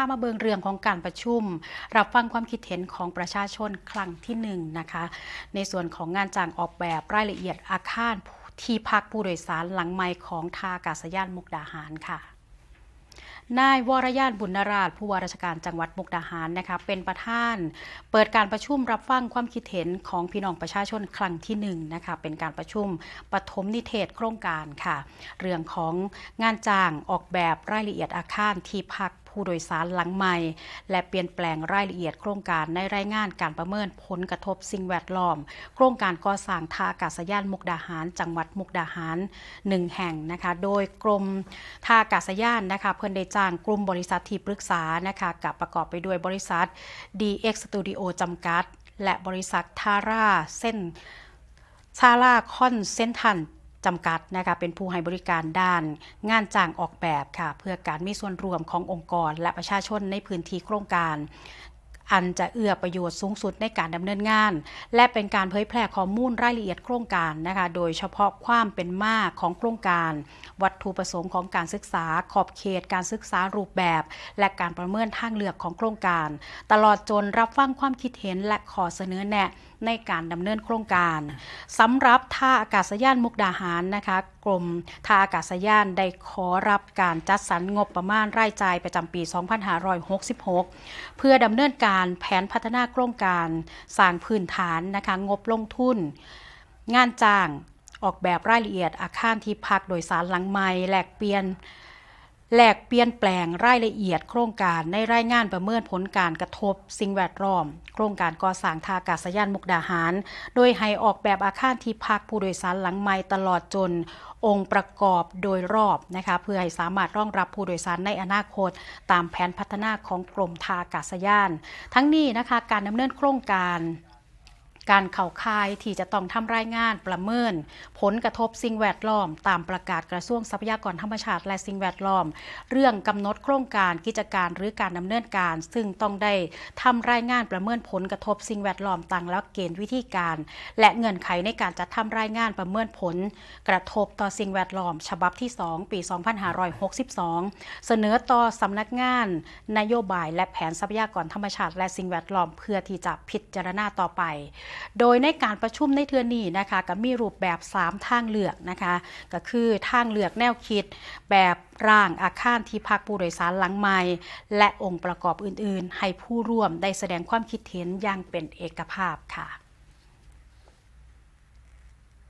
ามาเบิงเรื่องของการประชุม รับฟังความคิดเห็นของประชาชนครั้งที่หนึ่งนะคะ ในส่วนของงานจ้างออกแบบรายละเอียดอาคารที่พักผู้โดยสารหลังใหม่ของทาอากาศยานมุกดาหารค่ะนายวรยานบุญนราชผู้ว่าราชการจังหวัดมุกดาหารนะคะเป็นประธาน เปิดการประชุมรับฟังความคิดเห็นของพี่น้องประชาชนครั้งที่หนึ่งนะคะเป็นการประชุมปฐมนิเทศโครงการค่ะ เรื่องของงานจ้างออกแบบรายละเอียดอาคารที่พัก ผู้โดยสารหลังใหม่ และเปลี่ยนแปลงรายละเอียดโครงการในรายงานการประเมินผลกระทบสิ่งแวดล้อม โครงการก่อสร้างท่าอากาศยานมุกดาหาร จังหวัดมุกดาหารหนึ่งแห่งนะคะโดยกรมท่าอากาศยานนะคะเพิ่อนได้จ้างกลุ่มบริษัทที่ปรึกษานะคะกับประกอบไปด้วยบริษัท DX Studio จำกัด และบริษัททาร่าเส้นซาร่าคอนเซนทัน จำกัดนะคะเป็นผู้ให้บริการด้าน งานจ้างออกแบบค่ะ เพื่อการมีส่วนรวมขององค์กร และประชาชนในพื้นที่โครงการ อันจะเอื้อประโยชน์สูงสุดในการดำเนินงาน และเป็นการเผยแพร่ข้อมูลรายละเอียดโครงการนะคะโดยเฉพาะความเป็นมาของโครงการ วัตถุประสงค์ของการศึกษาขอบเขต การศึกษารูปแบบ และการประเมินทางเลือกของโครงการ ตลอดจนรับฟังความคิดเห็นและขอเสนอแนะในการดำเนินโครงการสำหรับท่าอากาศยานมุกดาหารนะคะกรมท่าอากาศยานได้ขอรับการจัดสรรงบประมาณรายจ่ายประจำปี 2566 เพื่อดำเนินการแผนพัฒนาโครงการสร้างพื้นฐานนะคะงบลงทุน งานจ้างออกแบบรายละเอียดอาคารที่พักโดยสารหลังใหม่แลกเปลี่ยน แลกเปลี่ยนแปลงรายละเอียดโครงการในรายงานประเมินผลการกระทบสิ่งแวดล้อม โครงการก่อสร้างท่าอากาศยานมุกดาหาร โดยให้ออกแบบอาคารที่พักผู้โดยสารหลังใหม่ตลอดจน องค์ประกอบโดยรอบนะคะเพื่อให้สามารถรองรับผู้โดยสารในอนาคต ตามแผนพัฒนาของกรมท่าอากาศยาน ทั้งนี้นะคะการดำเนินโครงการ การเข่าคายที่จะต้องทำรายงานประเมิน ผลกระทบสิ่งแวดล้อม ตามประกาศกระทรวงทรัพยากรธรรมชาติและสิ่งแวดล้อม เรื่องกำหนดโครงการกิจการหรือการดำเนินการ ซึ่งต้องได้ทำรายงานประเมินผลกระทบสิ่งแวดล้อมต่างแล้วเกณฑ์วิธีการ และเงื่อนไขในการจัดทำรายงานประเมินผล กระทบต่อสิ่งแวดล้อม ฉบับที่ 2 ปี 2562 เสนอต่อสำนักงาน นโยบายและแผนทรัพยากรธรรมชาติและสิ่งแวดล้อมเพื่อที่จะพิจารณาต่อไปโดยในการประชุมในเทือนี้นะคะก็มีรูปแบบ 3 ทางเลือกนะคะก็คือทางเลือกแนวคิด แบบร่างอาคารที่พักผู้โดยสารหลังใหม่ และองค์ประกอบอื่น ๆ ให้ผู้ร่วมได้แสดงความคิดเห็นอย่างเป็นเอกภาพค่ะ